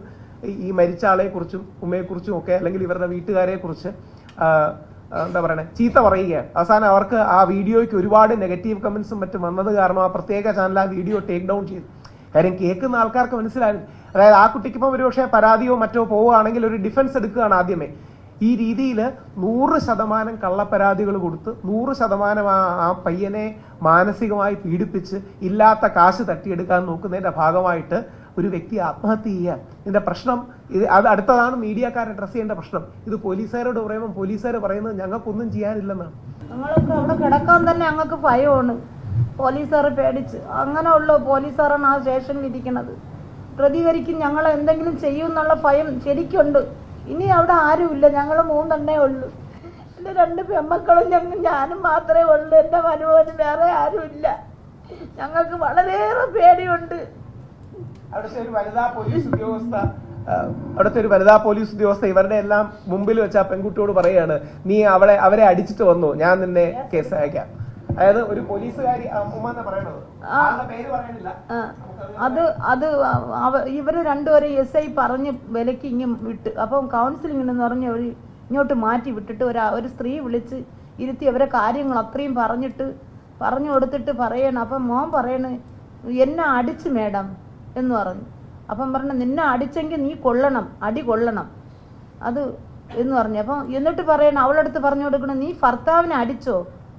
ഈ- മരിച്ച ആളെക്കുറിച്ചും ഉമ്മയെക്കുറിച്ചും ഒക്കെ അല്ലെങ്കിൽ ഇവരുടെ വീട്ടുകാരെ കുറിച്ച് എന്താ പറയണേ? ചീത്ത പറയുകയാണ്. അവസാനം അവർക്ക് ആ വീഡിയോയ്ക്ക് ഒരുപാട് നെഗറ്റീവ് കമൻസും മറ്റും വന്നത് കാരണം ആ പ്രത്യേക ചാനൽ ആ വീഡിയോ ടേക്ക് ഡൗൺ ചെയ്തു. കാര്യം കേൾക്കുന്ന ആൾക്കാർക്ക് മനസ്സിലായി. അതായത് ആ കുട്ടിക്ക് ഇപ്പം ഒരുപക്ഷെ പരാതിയോ മറ്റോ പോവുകയാണെങ്കിൽ ഒരു ഡിഫൻസ് എടുക്കുകയാണ് ആദ്യമേ. ഈ രീതിയിൽ നൂറ് ശതമാനം കള്ളപ്പരാതികൾ കൊടുത്ത് നൂറ് ശതമാനം ആ ആ പയ്യനെ മാനസികമായി പീഡിപ്പിച്ച് ഇല്ലാത്ത കാശ് തട്ടിയെടുക്കാൻ നോക്കുന്നതിന്റെ ഭാഗമായിട്ട് ഒരു വ്യക്തി ആത്മഹത്യ ചെയ്യുക. ഇതിന്റെ പ്രശ്നം ഇത് അത് അടുത്തതാണ് മീഡിയക്കാർ അഡ്രസ് ചെയ്യേണ്ട പ്രശ്നം. ഇത് പോലീസുകാരോട് പറയുമ്പോൾ പോലീസുകാർ പറയുന്നത് ഞങ്ങൾക്കൊന്നും ചെയ്യാനില്ലെന്നാണ്. ഞങ്ങളൊക്കെ അവിടെ കിടക്കാൻ തന്നെ ഞങ്ങൾക്ക് ഭയമാണ്. പോലീസുകാർ പേടിച്ച്. അങ്ങനെയുള്ള പോലീസുകാരാണ് ആ സ്റ്റേഷനിൽ ഇരിക്കുന്നത്. പ്രതികരിക്കും ഞങ്ങൾ എന്തെങ്കിലും ചെയ്യും എന്നുള്ള ഭയം ശരിക്കുണ്ട്. ഇനി അവിടെ ആരുമില്ല ഞങ്ങൾ മൂന്നെണ്ണേ ഉള്ളൂ. എന്റെ രണ്ട് പെമ്മക്കളും ഞങ്ങൾ ഞാനും മാത്രമേ ഉള്ളൂ. എന്റെ മനുഭവന് വേറെ ആരുമില്ല ഞങ്ങൾക്ക് വളരെയേറെ പേടിയുണ്ട്. അവിടുത്തെ ഒരു വനിതാ പോലീസ് ഉദ്യോഗസ്ഥ അവിടുത്തെ ഒരു വനിതാ പോലീസ് ഉദ്യോഗസ്ഥ ഇവരുടെ എല്ലാം മുമ്പിൽ വെച്ച് ആ പെൺകുട്ടിയോട് പറയാണ് നീ അവളെ അവരെ അടിച്ചിട്ട് വന്നു ഞാൻ നിന്നെ കേസ് അയക്കാം. അതായത് ഒരു പോലീസുകാരി അത് അത് ഇവർ രണ്ടുപേരെ രണ്ടുപേരും എസ് ഐ പറഞ്ഞ് വിലക്ക് ഇങ്ങും വിട്ട് അപ്പം കൗൺസിലിംഗ് എന്ന് പറഞ്ഞ് അവർ ഇങ്ങോട്ട് മാറ്റി വിട്ടിട്ട് ഒരു ഒരു സ്ത്രീ വിളിച്ച് ഇരുത്തി അവരെ കാര്യങ്ങൾ അത്രയും പറഞ്ഞിട്ട് പറഞ്ഞു കൊടുത്തിട്ട് പറയണം. അപ്പം മോൻ പറയണ് എന്നെ അടിച്ച് മേഡം. എന്ന് പറഞ്ഞു. അപ്പം പറഞ്ഞു നിന്നെ അടിച്ചെങ്കിൽ നീ കൊള്ളണം അടി കൊള്ളണം അത് എന്ന് പറഞ്ഞു. അപ്പം എന്നിട്ട് പറയണം അവളടുത്ത് പറഞ്ഞു കൊടുക്കണം നീ ഭർത്താവിനെ അടിച്ചോ?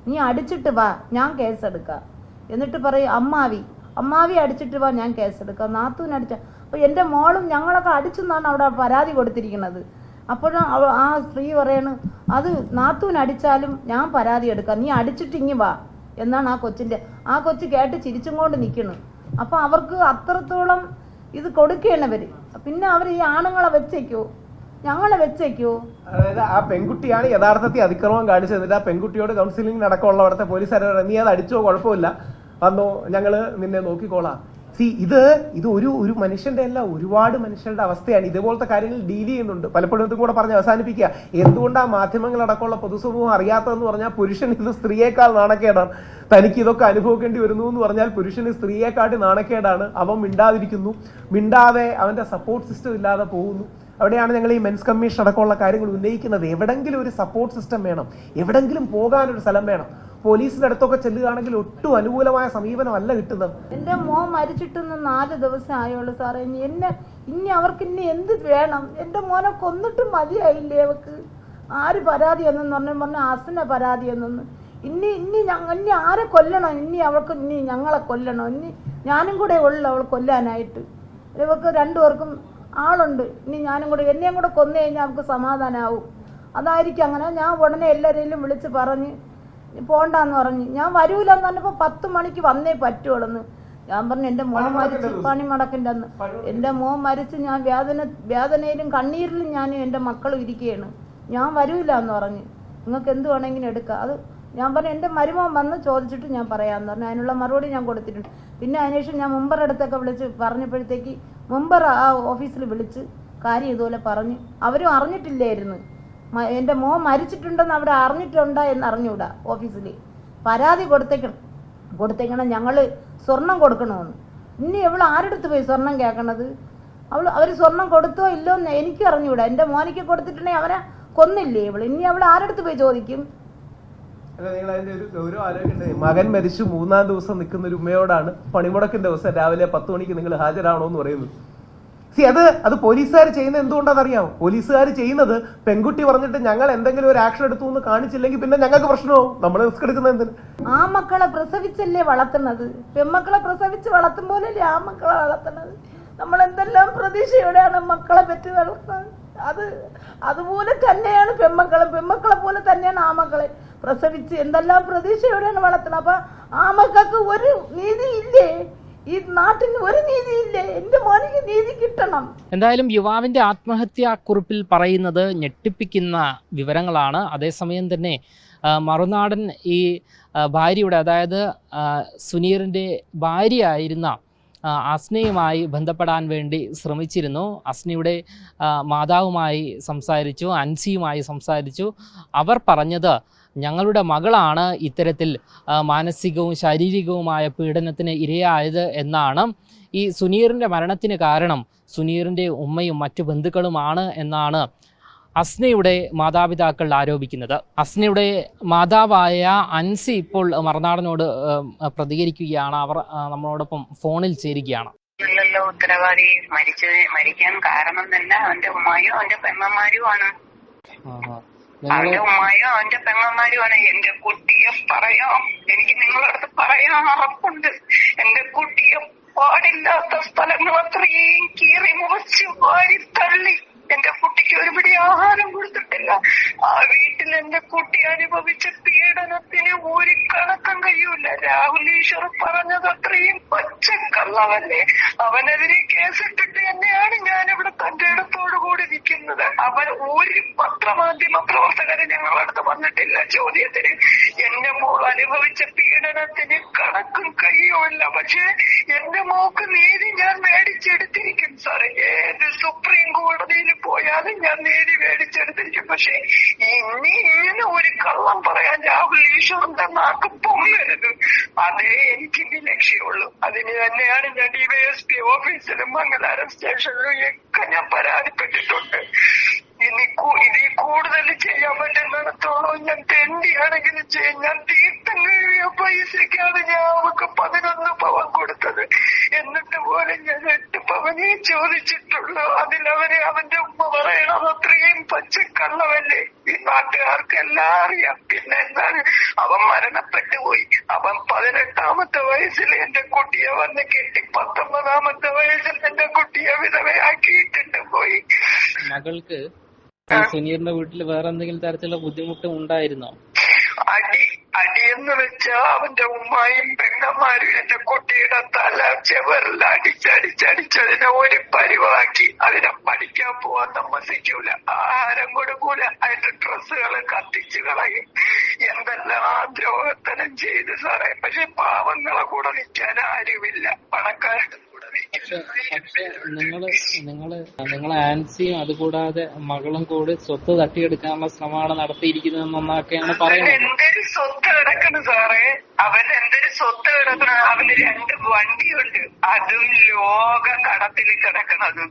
നീ അടിച്ചിട്ട് വാ ഞാൻ കേസെടുക്കാം എന്നിട്ട് പറയും അമ്മാവി അമ്മാവി അടിച്ചിട്ട് വാ ഞാൻ കേസെടുക്കാം നാത്തൂൻ അടിച്ച അപ്പോൾ എന്റെ മോളും ഞങ്ങളൊക്കെ അടിച്ചെന്നാണ് അവിടെ പരാതി കൊടുത്തിരിക്കുന്നത്. അപ്പോഴും ആ സ്ത്രീ പറയണ് അത് നാത്തൂൻ അടിച്ചാലും ഞാൻ പരാതി എടുക്കാം. നീ അടിച്ചിട്ട് ഇങ്ങി വാ. എന്നാണ് ആ കൊച്ചിന്റെ ആ കൊച്ച് കേട്ട് ചിരിച്ചും കൊണ്ട് നിൽക്കുന്നു. അപ്പം അവർക്ക് അത്രത്തോളം ഇത് കൊടുക്കുകയാണ് അവർ പിന്നെ അവർ ഈ ആണുങ്ങളെ വെച്ചേക്കോ? ഞങ്ങളെ വെച്ചേക്കോ? അതായത് ആ പെൺകുട്ടിയാണ് യഥാർത്ഥത്തിൽ അതിക്രമം കാണിച്ചത്. ആ പെൺകുട്ടിയോട് കൗൺസിലിംഗ് നടക്കാനുള്ള അവിടുത്തെ പോലീസ് നീ അത് അടിച്ചോ? കുഴപ്പമില്ല. വന്നോ. ഞങ്ങൾ നിന്നെ നോക്കിക്കോളാം. സി ഇത് ഇത് ഒരു ഒരു മനുഷ്യന്റെ അല്ല ഒരുപാട് മനുഷ്യരുടെ അവസ്ഥയാണ്. ഇതുപോലത്തെ കാര്യങ്ങൾ ഡീൽ ചെയ്യുന്നുണ്ട്. പലപ്പോഴും ഇതും കൂടെ പറഞ്ഞ് അവസാനിപ്പിക്കുക. എന്തുകൊണ്ടാണ് മാധ്യമങ്ങൾ അടക്കമുള്ള പൊതുസമൂഹം അറിയാത്തതെന്ന് പറഞ്ഞാൽ പുരുഷൻ ഇത് സ്ത്രീയേക്കാൾ നാണക്കേടാണ്. തനിക്ക് ഇതൊക്കെ അനുഭവിക്കേണ്ടി വരുന്നു എന്ന് പറഞ്ഞാൽ പുരുഷന് സ്ത്രീയെക്കാട്ടി നാണക്കേടാണ്. അവൻ മിണ്ടാതിരിക്കുന്നു. മിണ്ടാതെ അവന്റെ സപ്പോർട്ട് സിസ്റ്റം ഇല്ലാതെ പോകുന്നു. അവിടെയാണ് ഞങ്ങൾ ഈ മെൻസ് കമ്മീഷൻ അടക്കമുള്ള കാര്യങ്ങൾ ഉന്നയിക്കുന്നത്. എവിടെങ്കിലും ഒരു സപ്പോർട്ട് സിസ്റ്റം വേണം. എവിടെങ്കിലും പോകാനൊരു സ്ഥലം വേണം. പോലീസിന്റെ അടുത്തൊക്കെ ചെല്ലുകയാണെങ്കിൽ ഒട്ടും അനുകൂലമായ സമീപനമല്ല കിട്ടുന്നത്. എന്റെ മോൻ മരിച്ചിട്ടൊന്ന് നാല് ദിവസം ആയുള്ളൂ സാറേ. ഇനി എന്നെ ഇനി അവർക്ക് ഇനി എന്ത് വേണം? എന്റെ മോനെ കൊന്നിട്ടും മതിയായില്ലേ അവക്ക്? ആര് പരാതി എന്നു പറഞ്ഞു പറഞ്ഞു അസിനെ പരാതി എന്നു ഇനി ഇനി ഞങ്ങൾ ഇനി ആരെ കൊല്ലണം? ഇനി അവൾക്ക് ഇനി ഞങ്ങളെ കൊല്ലണം? ഇനി ഞാനും കൂടെ ഉള്ളു അവൾ കൊല്ലാനായിട്ട്. ഇവർക്ക് രണ്ടുപേർക്കും ആളുണ്ട്. ഇനി ഞാനും കൂടെ എന്നെയും കൂടെ കൊന്നു കഴിഞ്ഞാൽ അവൾക്ക് സമാധാനമാവും അതായിരിക്കും അങ്ങനെ. ഞാൻ ഉടനെ എല്ലാവരെയും വിളിച്ച് പറഞ്ഞ് പോണ്ടാന്ന് പറഞ്ഞു. ഞാൻ വരൂലെന്ന് പറഞ്ഞപ്പോൾ പത്ത് മണിക്ക് വന്നേ പറ്റുള്ളൂ ഞാൻ പറഞ്ഞു എന്റെ മോൻ മരിച്ച് പണിമുടക്കിന്റെ അന്ന് എന്റെ മോൻ മരിച്ച് ഞാൻ വേദന വേദനയിലും കണ്ണീരിലും ഞാൻ എന്റെ മക്കളും ഇരിക്കുകയാണ് ഞാൻ വരൂല എന്ന് പറഞ്ഞു. നിങ്ങൾക്ക് എന്ത് വേണമെങ്കിലും എടുക്കാം. അത് ഞാൻ പറഞ്ഞു എന്റെ മരുമോൻ വന്ന് ചോദിച്ചിട്ട് ഞാൻ പറയാമെന്ന് പറഞ്ഞു. അതിനുള്ള മറുപടി ഞാൻ കൊടുത്തിട്ടുണ്ട്. പിന്നെ അതിനുശേഷം ഞാൻ മുമ്പർ അടുത്തൊക്കെ വിളിച്ച് പറഞ്ഞപ്പോഴത്തേക്ക് മുമ്പർ ആ ഓഫീസിൽ വിളിച്ച് കാര്യം ഇതുപോലെ പറഞ്ഞു. അവരും അറിഞ്ഞിട്ടില്ലായിരുന്നു. എന്റെ മോൻ മരിച്ചിട്ടുണ്ടെന്ന് അവിടെ അറിഞ്ഞിട്ടുണ്ടോ എന്ന് അറിഞ്ഞൂടാ ഓഫീസിൽ പരാതി കൊടുത്തേക്കണം. കൊടുത്തേക്കണം ഞങ്ങൾ സ്വർണം കൊടുക്കണമെന്ന്. ഇനി എവൾ ആരെടുത്ത് പോയി സ്വർണം കേൾക്കണത്? അവൾ അവർ സ്വർണം കൊടുത്തോ ഇല്ലോ എന്ന് എനിക്ക് അറിഞ്ഞൂടാ. എന്റെ മോനിക്ക് കൊടുത്തിട്ടുണ്ടെങ്കിൽ അവരെ കൊന്നില്ലേ ഇവൾ ഇനി അവൾ ആരെടുത്ത് പോയി ചോദിക്കും? മകൻ മരിച്ചു മൂന്നാം ദിവസം നിൽക്കുന്ന ഒരു ഉമ്മയോടാണ് പണിമുടക്കിന്റെ ദിവസം രാവിലെ പത്ത് മണിക്ക് നിങ്ങൾ ഹാജരാവണമെന്ന് പറയുന്നത്. സി അത് അത് പോലീസുകാർ ചെയ്യുന്നത് എന്തുകൊണ്ടാണെന്നറിയാമോ പോലീസുകാർ ചെയ്യുന്നത് പെൺകുട്ടി പറഞ്ഞിട്ട് ഞങ്ങൾ എന്തെങ്കിലും ഒരു ആക്ഷൻ എടുത്തു എന്ന് കാണിച്ചില്ലെങ്കിൽ പിന്നെ ഞങ്ങൾക്ക് പ്രശ്നമാവും. നമ്മൾ റിസ്ക് എടുക്കുന്നത് എന്തിന്? ആ മക്കളെ പ്രസവിച്ചല്ലേ വളർത്തുന്നത്? പെൺമക്കളെ പ്രസവിച്ച് വളർത്തും പോലല്ലേ ആ മക്കളെ വളർത്തുന്നത്? നമ്മൾ എന്തെല്ലാം പ്രതീക്ഷയോടെയാണ് മക്കളെ പറ്റി വളർത്തുന്നത് അത് അതുപോലെ തന്നെയാണ് പെൺമക്കളെ. പെൺമക്കളെ പോലെ തന്നെയാണ് ആ മക്കളെ പ്രസവിച്ച് എന്തെല്ലാം പ്രതീക്ഷയോടെയാണ് വളർത്തുന്നത്? അപ്പൊ ആ മക്കൾക്ക് ഒരു നീതി ഇല്ലേ? ഈ നാട്ടിന് ഒരു നീതിയില്ലേ? എന്റെ മോനിക്ക് നീതി കിട്ടണം. എന്തായാലും യുവാവിന്റെ ആത്മഹത്യാ കുറിപ്പിൽ പറയുന്നത് ഞെട്ടിപ്പിക്കുന്ന വിവരങ്ങളാണ്. അതേസമയം തന്നെ മറുനാടൻ ഈ ഭാര്യയുടെ അതായത് സുനീറിന്റെ ഭാര്യയായിരുന്ന അസ്നയുമായി ബന്ധപ്പെടാൻ വേണ്ടി ശ്രമിച്ചിരുന്നു. അസ്നയുടെ മാതാവുമായി സംസാരിച്ചു അൻസിയുമായി സംസാരിച്ചു. അവർ പറഞ്ഞത് ഞങ്ങളുടെ മകളാണ് ഇത്തരത്തിൽ മാനസികവും ശാരീരികവുമായ പീഡനത്തിന് ഇരയായത് എന്നാണ് ഈ സുനീറിന്റെ മരണത്തിന് കാരണം സുനീറിന്റെ ഉമ്മയും മറ്റു ബന്ധുക്കളുമാണ് എന്നാണ് അസ്നയുടെ മാതാപിതാക്കൾ ആരോപിക്കുന്നത്. അസ്നയുടെ മാതാവായ അൻസി ഇപ്പോൾ മറുനാടനോട് പ്രതികരിക്കുകയാണ്. അവർ നമ്മളോടൊപ്പം ഫോണിൽ ചേരുകയാണ്. ഉത്തരവാദി. മരിച്ചു മരിക്കാൻ കാരണം തന്നെ അവന്റെ ഉമ്മയും അവന്റെ പെങ്ങന്മാരുമാണ്. അവന്റെ ഉമ്മായും അവന്റെ പെങ്ങന്മാരുമാണ് എന്റെ കുട്ടിയെ പറയാം? എനിക്ക് നിങ്ങളടുത്ത് പറയാൻ ഉറപ്പുണ്ട്. എന്റെ കുട്ടിയെ പാടില്ലാത്ത സ്ഥലങ്ങൾ അത്രയും കീറി മുറിച്ച് വാരി തള്ളി എന്റെ കുട്ടിക്ക് ഒരു പിടി ആഹാരം കൊടുത്തിട്ടില്ല. ആ വീട്ടിൽ എന്റെ കുട്ടി അനുഭവിച്ച പീഡനത്തിന് ഒരു കണക്കം കഴിയൂല. രാഹുൽ ഈശ്വർ പറഞ്ഞത് അത്രയും പച്ചക്കള്ളവല്ലേ അവനെതിരെ കേസിട്ടിട്ട് തന്നെയാണ് ഞാൻ ഇവിടെ തന്റെ ഇടത്തോടു കൂടി നിൽക്കുന്നത്. അവൻ ഒരു പത്രമാധ്യമ പ്രവർത്തകരെ ഞങ്ങളടുത്ത് വന്നിട്ടില്ല ചോദ്യത്തിന്. എന്റെ മോൾ അനുഭവിച്ച പീഡനത്തിന് കണക്കും കഴിയുമില്ല പക്ഷേ എന്റെ മോക്ക് നീതി ഞാൻ മേടിച്ചെടുത്തിരിക്കും സാറേ. ഏത് സുപ്രീം കോടതിയിൽ പോയാലും ഞാൻ നേടി മേടിച്ചെടുത്തിരിക്കും പക്ഷെ ഇനി ഇങ്ങനെ ഒരു കള്ളം പറയാൻ രാഹുൽ ഈശ്വറിന്റെ നാക്ക് പൊങ്ങരുത്. അതേ എനിക്ക് ഇനി ലക്ഷ്യമുള്ളൂ. അതിന് തന്നെയാണ് ഞാൻ ഡിവൈഎസ്പി ഓഫീസിലും മംഗലാരം സ്റ്റേഷനിലും ഒക്കെ ഞാൻ പരാതിപ്പെട്ടിട്ടുണ്ട്. ഇനി ഇതിൽ കൂടുതൽ ചെയ്യാൻ പറ്റുന്നിടത്തോളം ഞാൻ തെണ്ടിയാണെങ്കിലും ചെയ്യും. ഞാൻ തീർത്തും കഴിയ പൈസക്കാണ് ഞാൻ അവർക്ക് പതിനൊന്ന് പവൻ കൊടുത്തത്. എന്നിട്ട് പോലും ഞാൻ എട്ട് പവനേ ചോദിച്ചിട്ടുള്ളൂ. അതിലവരെ അവന്റെ ഉമ്മ പറയണത് അത്രയും പച്ചക്കള്ളവല്ലേ ഈ നാട്ടുകാർക്ക് എല്ലാം അറിയാം. പിന്നെ എന്താണ്? അവൻ മരണപ്പെട്ടു പോയി. അവൻ പതിനെട്ടാമത്തെ വയസ്സിൽ എന്റെ കുട്ടിയെ വന്ന് കെട്ടി പത്തൊമ്പതാമത്തെ വയസ്സിൽ എന്റെ കുട്ടിയെ വിധവയാക്കിയിട്ടുണ്ട് പോയി. മകൾക്ക് സുനീറിന്റെ വീട്ടിൽ വേറെ എന്തെങ്കിലും തരത്തിലുള്ള ബുദ്ധിമുട്ട് ഉണ്ടായിരുന്നോ? അടി അടിയെന്ന് വെച്ചാ അവന്റെ ഉമ്മായും പെങ്ങന്മാരും എന്റെ കുട്ടിയുടെ തല ചെവറിൽ അടിച്ചടിച്ചടിച്ചതിനെ ഒരു പരിവാക്കി. അതിനെ പഠിക്കാൻ പോവാൻ സമ്മതിക്കൂല ആഹാരം കൊടുക്കൂല. അതിന്റെ ഡ്രസ്സുകൾ കത്തിച്ചു കളയും. എന്തെല്ലാം ദ്രോഹത്തനം ചെയ്ത് സാറേ. പക്ഷെ പാവങ്ങളെ കൂടെ നിൽക്കാൻ ആരുമില്ല. പണക്കാരുടെ പക്ഷെ പക്ഷെ നിങ്ങൾ നിങ്ങൾ നിങ്ങളെ ആൻസിയും അതുകൂടാതെ മകളും കൂടി സ്വത്ത് തട്ടിയെടുക്കാനുള്ള ശ്രമമാണ് നടത്തിയിരിക്കുന്നതെന്നൊക്കെയാണ് പറയുന്നത്. എന്തൊരു സ്വത്ത് കിടക്കണ് സാറേ? അവൻ എന്തൊരു സ്വത്ത് കിടക്കണ അവന് രണ്ട് വണ്ടിയുണ്ട്. അതും ലോക കടത്തിൽ കിടക്കണതും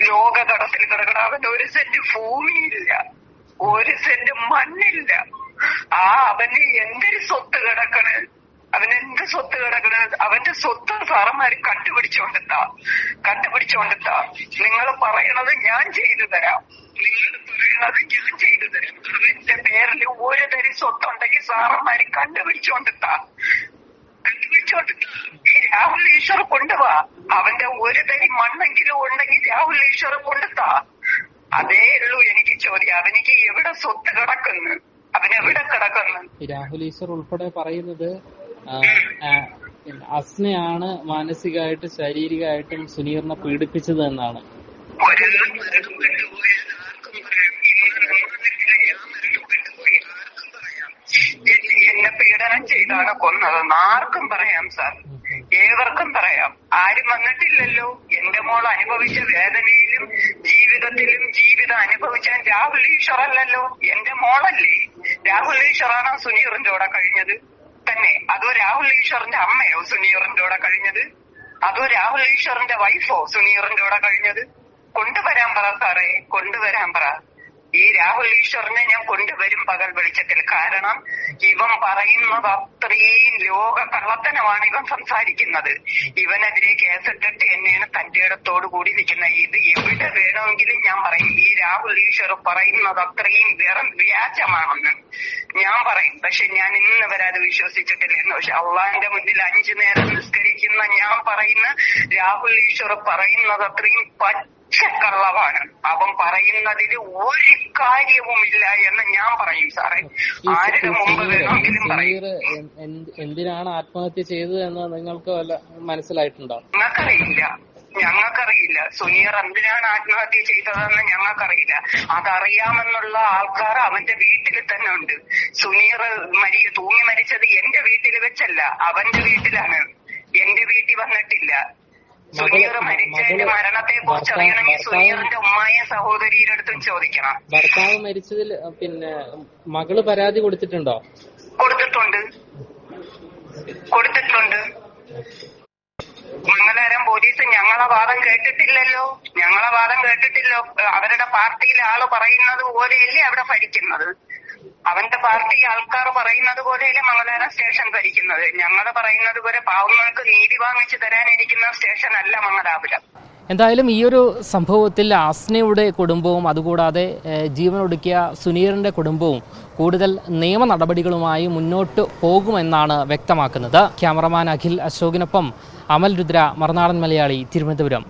ലോക കടത്തിൽ കിടക്കണം അവന് ഒരു സെന്റ് ഭൂമിയില്ല. ഒരു സെന്റ് മണ്ണില്ല. ആ അവന് എന്തൊരു സ്വത്ത് കിടക്കണ്? അവൻ എന്ത് സ്വത്ത് കിടക്കണ? അവന്റെ സ്വത്ത് സാറന്മാര് കണ്ടുപിടിച്ചോണ്ടെത്താ. കണ്ടുപിടിച്ചോണ്ടെത്താ. നിങ്ങൾ പറയണത് ഞാൻ ചെയ്തു തരാം. നിങ്ങൾ പറയണത് ഞാൻ ചെയ്തു തരാം. അവന്റെ പേരിൽ ഒരു തരി സ്വത്തുണ്ടെങ്കിൽ സാറന്മാര് കണ്ടുപിടിച്ചോണ്ടെത്താ. കണ്ടുപിടിച്ചോണ്ടെത്താ. ഈ രാഹുൽ ഈശ്വർ കൊണ്ടുവാ. അവന്റെ ഒരു തരി മണ്ണെങ്കിലും ഉണ്ടെങ്കിൽ രാഹുൽ ഈശ്വർ കൊണ്ടെത്താ. അതേ ഉള്ളൂ എനിക്ക് ചോദ്യം. അവനിക്ക് എവിടെ സ്വത്ത് കിടക്കുന്നു? അവനെവിടെ കിടക്കുന്നു? രാഹുൽ ഈശ്വർ ഉൾപ്പെടെ പറയുന്നത് അസ്നയാണ് മാനസികമായിട്ടും ശാരീരികമായിട്ടും സുനീറിനെ പീഡിപ്പിച്ചത് എന്നാണ്. എന്നെ പീഡനം ചെയ്താണ് കൊന്നതെന്ന് ആർക്കും പറയാം. സാർ ഏവർക്കും പറയാം. ആരും വന്നിട്ടില്ലല്ലോ. എന്റെ മോൾ അനുഭവിച്ച വേദനയിലും ജീവിതത്തിലും ജീവിതം അനുഭവിച്ച രാഹുൽ ഈശ്വർ അല്ലല്ലോ എന്റെ മോളല്ലേ? രാഹുൽ ഈശ്വറാണോ സുനീറിന്റെ കൂടെ കഴിഞ്ഞത്? തന്നെ. അതോ രാഹുൽ ഈശ്വറിന്റെ അമ്മയോ സുനീറിന്റെ കൂടെ കഴിഞ്ഞത്? അതോ രാഹുൽ ഈശ്വറിന്റെ വൈഫോ സുനീറിന്റെ കൂടെ കഴിഞ്ഞത്? കൊണ്ടുവരാൻ പറ സാറേ കൊണ്ടുവരാൻ പറ. ഈ രാഹുൽ ഈശ്വറിനെ ഞാൻ കൊണ്ടുവരും പകൽ വെളിച്ചത്തിൽ. കാരണം ഇവൻ പറയുന്നത് അത്രയും ലോക കള്ളത്തനമാണ് ഇവൻ സംസാരിക്കുന്നത്. ഇവനെതിരെ കേസിട്ടിട്ട് എന്നെയാണ് തന്റെ ഇടത്തോട് കൂടി നിൽക്കുന്നത്. ഇത് എവിടെ വേണമെങ്കിലും ഞാൻ പറയും. ഈ രാഹുൽ ഈശ്വർ പറയുന്നത് അത്രയും വെറും വ്യാജമാണെന്ന് ഞാൻ പറയും. പക്ഷെ ഞാൻ ഇന്ന് വരെ അത് വിശ്വസിച്ചിട്ടില്ലായിരുന്നു പക്ഷെ അള്ളാന്റെ മുന്നിൽ അഞ്ചു നേരം നിസ്കരിക്കുന്ന ഞാൻ പറയുന്ന രാഹുൽ ഈശ്വർ പറയുന്നത് അത്രയും പച്ചക്കള്ളവാണ് അവൻ പറയുന്നതിൽ ഒരു കാര്യവുമില്ല എന്ന് ഞാൻ പറയും സാറേ. ആരുടെ മുമ്പ് വേണമെങ്കിലും പറയും. എന്തിനാണ് ആത്മഹത്യ ചെയ്തത് എന്ന് നിങ്ങൾക്ക് വല്ല മനസ്സിലായിട്ടുണ്ടോ? ഞങ്ങൾക്കറിയില്ല. ഞങ്ങൾക്കറിയില്ല. സുനീർ എന്തിനാണ് ആത്മഹത്യ ചെയ്തതെന്ന് ഞങ്ങൾക്കറിയില്ല. അതറിയാമെന്നുള്ള ആൾക്കാർ അവന്റെ വീട്ടിൽ തന്നെ ഉണ്ട്. സുനീർ മരി തൂങ്ങി മരിച്ചത് എന്റെ വീട്ടിൽ വെച്ചല്ല. അവന്റെ വീട്ടിലാണ്. എന്റെ വീട്ടിൽ വന്നിട്ടില്ല. സുനീർ മരിച്ചതിന്റെ മകൾ മരണത്തെ കുറിച്ച് അറിയണമെങ്കിൽ ഭർത്താവ്- സുനീറിന്റെ ഉമ്മായും സഹോദരിയുടെ അടുത്തും ചോദിക്കണം. ഭർത്താവ് മരിച്ചതിൽ പിന്നെ മകൾ പരാതി കൊടുത്തിട്ടുണ്ടോ? കൊടുത്തിട്ടുണ്ട്. കൊടുത്തിട്ടുണ്ട്. മംഗലാരം പോലീസ് ഞങ്ങളെ വാദം കേട്ടിട്ടില്ലല്ലോ. ഞങ്ങളെ വാദം കേട്ടിട്ടില്ലോ. അവരുടെ പാർട്ടിയിലെ ആൾ പറയുന്നത് പോലെയല്ലേ അവിടെ ഭരിക്കുന്നത്. അവന്റെ പാർട്ടി ആൾക്കാർ പറയുന്നത് പോലെയല്ലേ മംഗലാരം സ്റ്റേഷൻ ഭരിക്കുന്നത്. ഞങ്ങൾ പറയുന്നത് പോലെ പാവങ്ങൾക്ക് നീതി വാങ്ങിച്ചു തരാനിരിക്കുന്ന സ്റ്റേഷൻ അല്ല മംഗലാപുരം. എന്തായാലും ഈ ഒരു സംഭവത്തിൽ ആസ്നയുടെ കുടുംബവും അതുകൂടാതെ ജീവനൊടുക്കിയ സുനീറിന്റെ കുടുംബവും കൂടുതൽ നിയമ നടപടികളുമായി മുന്നോട്ട് പോകുമെന്നാണ് വ്യക്തമാക്കുന്നത്. ക്യാമറമാൻ അഖിൽ അശോകിനൊപ്പം അമൽ രുദ്ര മറുനാടൻ മലയാളി തിരുവനന്തപുരം.